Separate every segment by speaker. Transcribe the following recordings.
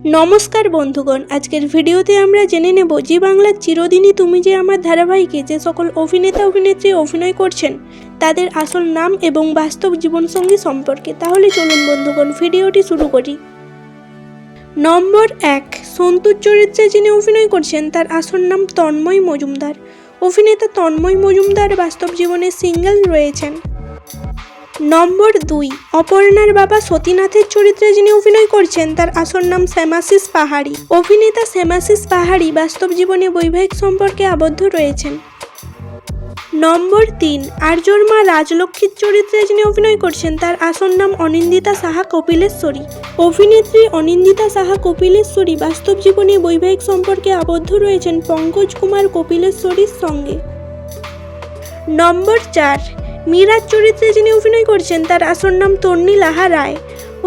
Speaker 1: নমস্কার বন্ধুগণ, আজকের ভিডিওতে আমরা জেনে নেব জি বাংলার চিরদিনই তুমি যে আমার ধারাবাহিকে যে সকল অভিনেতা, অভিনেত্রী অভিনয় করছেন, তাদের আসল নাম এবং বাস্তব জীবনসঙ্গী সম্পর্কে। তাহলে চলুন বন্ধুগণ, ভিডিওটি শুরু করি। নম্বর এক সন্তুর চরিত্রে যিনি অভিনয় করছেন, তার আসল নাম তন্ময় মজুমদার। অভিনেতা তন্ময় মজুমদার বাস্তব জীবনে সিঙ্গেল রয়েছেন। নম্বর দুই, অপর্ণার বাবা সতীনাথের চরিত্রে যিনি অভিনয় করছেন, তার আসল নাম শ্যামাশিস পাহাড়ি। অভিনেতা শ্যামাশিস পাহাড়ি বাস্তব জীবনে বৈবাহিক সম্পর্কে আবদ্ধ রয়েছেন। নম্বর তিন, আর্যর মা রাজলক্ষ্মীর চরিত্রে যিনি অভিনয় করছেন, তার আসল নাম অনিন্দিতা সাহা কপিলেশ্বরী। অভিনেত্রী অনিন্দিতা সাহা কপিলেশ্বরী বাস্তব জীবনে বৈবাহিক সম্পর্কে আবদ্ধ রয়েছেন পঙ্কজ কুমার কপিলেশ্বরীর সঙ্গে। নম্বর চার মীরার চরিত্রে যিনি অভিনয় করছেন, তার আসল নাম তন্নি লাহা রায়।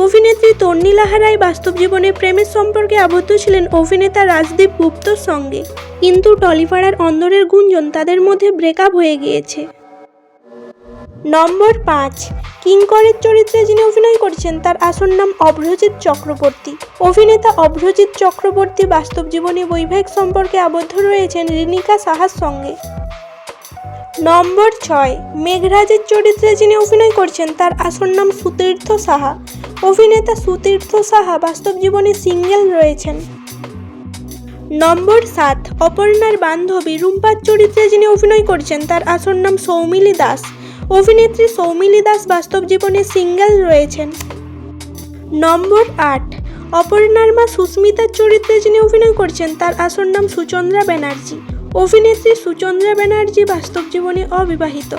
Speaker 1: অভিনেত্রী তন্নি লাহা রায় বাস্তব জীবনে প্রেমের সম্পর্কে আবদ্ধ ছিলেন অভিনেতা রাজদীপ গুপ্তর সঙ্গে। কিন্তু টলিপাড়ার অন্দরের গুঞ্জন তাদের মধ্যে ব্রেকআপ হয়ে গিয়েছে। নম্বর পাঁচ কিঙ্করের চরিত্রে যিনি অভিনয় করছেন, তার আসল নাম অভ্রজিৎ চক্রবর্তী। অভিনেতা অভ্রজিৎ চক্রবর্তী বাস্তব জীবনে বৈবাহিক সম্পর্কে আবদ্ধ রয়েছেন রিনিকা সাহার সঙ্গে। নম্বর ছয় মেঘরাজের চরিত্রে যিনি অভিনয় করছেন, তার আসল নাম সুতীর্থ সাহা। অভিনেতা সুতীর্থ সাহা বাস্তব জীবনে সিঙ্গেল রয়েছেন। নম্বর সাত, অপর্ণার বান্ধবী রুম্পার চরিত্রে যিনি অভিনয় করছেন, তার আসল নাম সৌমিলি দাস। অভিনেত্রী সৌমিলি দাস বাস্তব জীবনে সিঙ্গেল রয়েছেন। নম্বর আট, অপর্ণার মা সুস্মিতার চরিত্রে যিনি অভিনয় করছেন, তার আসল নাম সুচন্দ্রা ব্যানার্জি। অভিনেত্রী সুচন্দ্রা ব্যানার্জি বাস্তব জীবনে অবিবাহিত।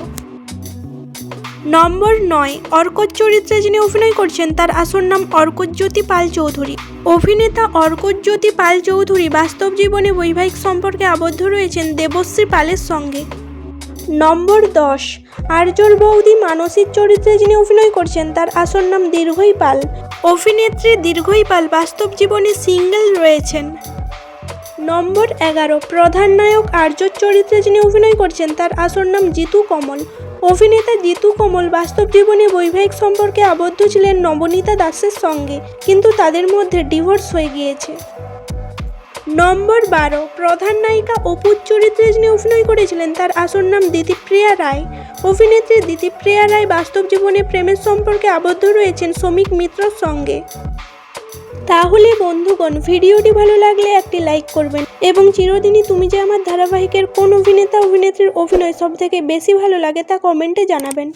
Speaker 1: নম্বর নয় অর্কর চরিত্রে যিনি অভিনয় করছেন, তার আসল নাম অর্কজ্যোতি পাল চৌধুরী। অভিনেতা অর্কজ্যোতি পাল চৌধুরী বাস্তব জীবনে বৈবাহিক সম্পর্কে আবদ্ধ রয়েছেন দেবশ্রী পালের সঙ্গে। নম্বর দশ, আর্যর বৌদি মানসিক চরিত্রে যিনি অভিনয় করছেন, তার আসল নাম দীর্ঘই পাল। অভিনেত্রী দীর্ঘই পাল বাস্তব জীবনে সিঙ্গেল রয়েছেন। নম্বর এগারো, প্রধান নায়ক আর্য চরিত্রে যিনি অভিনয় করছেন, তার আসল নাম জিতু কমল। অভিনেতা জিতু কমল বাস্তব জীবনে বৈবাহিক সম্পর্কে আবদ্ধ ছিলেন নবনীতা দাসের সঙ্গে, কিন্তু তাদের মধ্যে ডিভোর্স হয়ে গিয়েছে। নম্বর বারো, প্রধান নায়িকা অপুর চরিত্রে যিনি অভিনয় করেছিলেন, তার আসল নাম দিতিপ্রিয়া রায়। অভিনেত্রী দিতিপ্রিয়া রায় বাস্তব জীবনে প্রেমের সম্পর্কে আবদ্ধ রয়েছেন শ্রমিক মিত্রর সঙ্গে। তাহলে বন্ধুগণ, ভিডিওটি ভালো লাগলে একটি লাইক করবেন এবং চিরদিনই তুমি যে আমার ধারাবাহিকের কোন অভিনেতা, অভিনেত্রীর অভিনয় সব থেকে বেশি ভালো লাগে তা কমেন্টে জানাবেন।